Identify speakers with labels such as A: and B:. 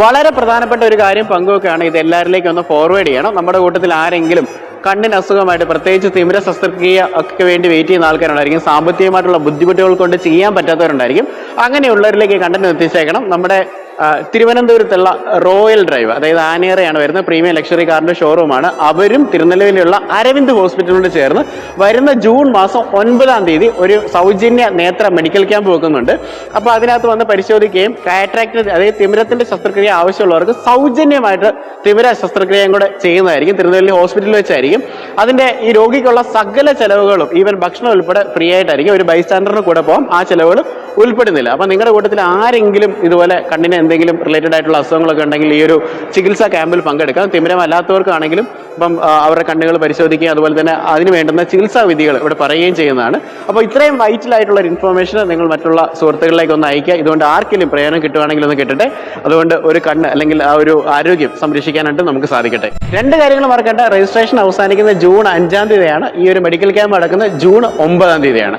A: വളരെ പ്രധാനപ്പെട്ട ഒരു കാര്യം പങ്കുവെക്കുകയാണ്. ഇത് എല്ലാവരിലേക്കും ഒന്ന് ഫോർവേഡ് ചെയ്യണം. നമ്മുടെ കൂട്ടത്തിൽ ആരെങ്കിലും കണ്ണിന് അസുഖമായിട്ട് പ്രത്യേകിച്ച് തിമിര ശസ്ത്രക്രിയ ഒക്കെ വേണ്ടി വെയിറ്റ് ചെയ്യുന്ന ആൾക്കാരുണ്ടായിരിക്കും. സാമ്പത്തികമായിട്ടുള്ള ബുദ്ധിമുട്ടുകൾ കൊണ്ട് ചെയ്യാൻ പറ്റാത്തവരുണ്ടായിരിക്കും. അങ്ങനെയുള്ളവരിലേക്ക് കണ്ടന്റ് എത്തിച്ചേക്കണം. നമ്മുടെ തിരുവനന്തപുരത്തുള്ള റോയൽ ഡ്രൈവ് അതായത് ആനേറയാണ് വരുന്ന പ്രീമിയം ലക്ഷറി കാറിന്റെ ഷോറൂമാണ്. അവരും തിരുനെല്വേലിയുള്ള അരവിന്ദ് ഹോസ്പിറ്റലിനോട് ചേർന്ന് വരുന്ന ജൂൺ മാസം ഒൻപതാം തീയതി ഒരു സൗജന്യ നേത്ര മെഡിക്കൽ ക്യാമ്പ് വെക്കുന്നുണ്ട്. അപ്പോൾ അതിനകത്ത് വന്ന് പരിശോധിക്കുകയും കാറ്ററാക്ട് അതായത് തിമിരത്തിന്റെ ശസ്ത്രക്രിയ ആവശ്യമുള്ളവർക്ക് സൗജന്യമായിട്ട് തിമിര ശസ്ത്രക്രിയയും കൂടെ ചെയ്യുന്നതായിരിക്കും. തിരുനെല്ലി ഹോസ്പിറ്റലിൽ വെച്ചായിരിക്കും. അതിന്റെ ഈ രോഗിക്കുള്ള സകല ചെലവുകളും ഈവൻ ഭക്ഷണം ഉൾപ്പെടെ ഫ്രീ ആയിട്ടായിരിക്കും. ഒരു ബൈസ്റ്റാൻഡറിന് കൂടെ പോകാം ആ ചെലവുകൾ ഉൾപ്പെടുന്നില്ല. അപ്പം നിങ്ങളുടെ കൂട്ടത്തിൽ ആരെങ്കിലും ഇതുപോലെ കണ്ണിന് എന്തെങ്കിലും റിലേറ്റഡ് ആയിട്ടുള്ള അസുഖങ്ങളൊക്കെ ഉണ്ടെങ്കിൽ ഈ ഒരു ചികിത്സാ ക്യാമ്പിൽ പങ്കെടുക്കാം. തിമിരമല്ലാത്തവർക്കാണെങ്കിലും ഇപ്പം അവരുടെ കണ്ണുകൾ പരിശോധിക്കുകയും അതുപോലെ തന്നെ അതിന് വേണ്ടുന്ന ചികിത്സാ വിധികൾ ഇവിടെ പറയുകയും ചെയ്യുന്നതാണ്. അപ്പോൾ ഇത്രയും വൈറ്റൽ ആയിട്ടുള്ള ഒരു ഇൻഫർമേഷൻ നിങ്ങൾ മറ്റുള്ള സുഹൃത്തുക്കളിലേക്ക് ഒന്ന് അയക്കുക ഇതുകൊണ്ട് ആർക്കെങ്കിലും പ്രയോജനം കിട്ടുവാണെങ്കിൽ ഒന്ന് കിട്ടട്ടെ. അതുകൊണ്ട് ഒരു കണ്ണ് അല്ലെങ്കിൽ ആ ഒരു ആരോഗ്യം സംരക്ഷിക്കാനായിട്ട് നമുക്ക് സാധിക്കട്ടെ. രണ്ട് കാര്യങ്ങൾ മറക്കേണ്ട. രജിസ്ട്രേഷൻ അവസാനിക്കുന്ന ജൂൺ അഞ്ചാം തീയതിയാണ്. ഈ ഒരു മെഡിക്കൽ ക്യാമ്പ് നടക്കുന്നത് ജൂൺ ഒമ്പതാം തീയതിയാണ്.